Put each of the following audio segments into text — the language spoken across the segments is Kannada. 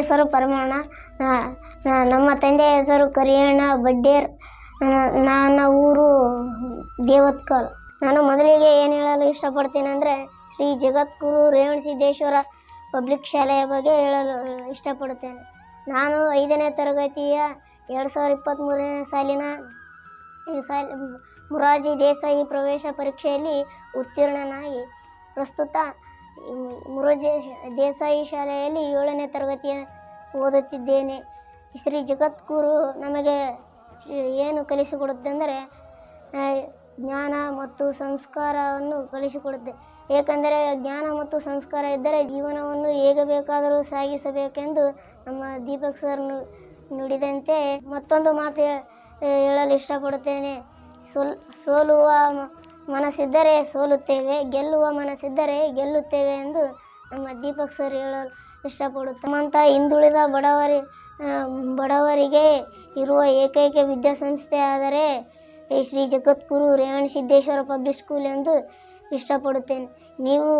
ಹೆಸರು ಪರಮಣ್ಣ ನಮ್ಮ ತಂದೆಯ ಹೆಸರು ಕರಿಯಣ್ಣ ಬಡ್ಡೇರ್. ನನ್ನ ಊರು ದೇವತ್ಕಲ್. ನಾನು ಮೊದಲಿಗೆ ಏನು ಹೇಳಲು ಇಷ್ಟಪಡ್ತೀನಿ ಅಂದರೆ ಶ್ರೀ ಜಗದ್ಗುರು ರೇವಣಸಿದ್ದೇಶ್ವರ ಪಬ್ಲಿಕ್ ಶಾಲೆಯ ಬಗ್ಗೆ ಹೇಳಲು ಇಷ್ಟಪಡುತ್ತೇನೆ. ನಾನು ಐದನೇ ತರಗತಿಯ ಎರಡು ಸಾವಿರದ ಇಪ್ಪತ್ತ್ಮೂರನೇ ಸಾಲಿನ ಸಾಲ, ಮುರಾರ್ಜಿ ದೇಸಾಯಿ ಪ್ರವೇಶ ಪರೀಕ್ಷೆಯಲ್ಲಿ ಉತ್ತೀರ್ಣನಾಗಿ. ಪ್ರಸ್ತುತ ಮುರಾರ್ಜಿ ದೇಸಾಯಿ ಶಾಲೆಯಲ್ಲಿ ಏಳನೇ ತರಗತಿಯ ಓದುತ್ತಿದ್ದೇನೆ. ಶ್ರೀ ಜಗದ್ಗುರು ನಮಗೆ ಏನು ಕಲಿಸಿಕೊಡುತ್ತೆಂದರೆ ಜ್ಞಾನ ಮತ್ತು ಸಂಸ್ಕಾರವನ್ನು ಕಲಿಸಿಕೊಡುತ್ತೆ. ಏಕೆಂದರೆ ಜ್ಞಾನ ಮತ್ತು ಸಂಸ್ಕಾರ ಇದ್ದರೆ ಜೀವನವನ್ನು ಹೇಗೆ ಬೇಕಾದರೂ ಸಾಗಿಸಬೇಕೆಂದು ನಮ್ಮ ದೀಪಕ್ ಸರ್ ನುಡಿದಂತೆ ಮತ್ತೊಂದು ಮಾತು ಹೇಳಲು ಇಷ್ಟಪಡುತ್ತೇನೆ. ಸೋಲ್, ಸೋಲುವ ಮನಸ್ಸಿದ್ದರೆ ಸೋಲುತ್ತೇವೆ, ಗೆಲ್ಲುವ ಮನಸ್ಸಿದ್ದರೆ ಗೆಲ್ಲುತ್ತೇವೆ ಎಂದು ನಮ್ಮ ದೀಪಕ್ ಸರ್ ಹೇಳಲು ಇಷ್ಟಪಡುತ್ತೆ ನಮ್ಮಂಥ ಹಿಂದುಳಿದ ಬಡವರಿ ಬಡವರಿಗೆ ಇರುವ ಏಕೈಕ ವಿದ್ಯಾಸಂಸ್ಥೆ ಆದರೆ ಶ್ರೀ ಜಗದ್ಗುರು ರೇವಣ ಸಿದ್ದೇಶ್ವರ ಪಬ್ಲಿಕ್ ಸ್ಕೂಲ್ ಎಂದು ಇಷ್ಟಪಡುತ್ತೇನೆ. ನೀವು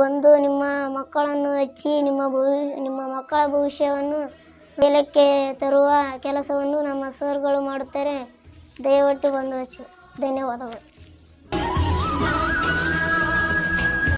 ಬಂದು ನಿಮ್ಮ ಮಕ್ಕಳನ್ನು ಹಚ್ಚಿ ನಿಮ್ಮ ಭವಿ, ನಿಮ್ಮ ಮಕ್ಕಳ ಭವಿಷ್ಯವನ್ನು ಮೇಲಕ್ಕೆ ತರುವ ಕೆಲಸವನ್ನು ನಮ್ಮ ಸರ್ಗಳು ಮಾಡುತ್ತಾರೆ. ದಯವಿಟ್ಟು ಬಂದು ಹಚ್ಚಿ. ಧನ್ಯವಾದಗಳು.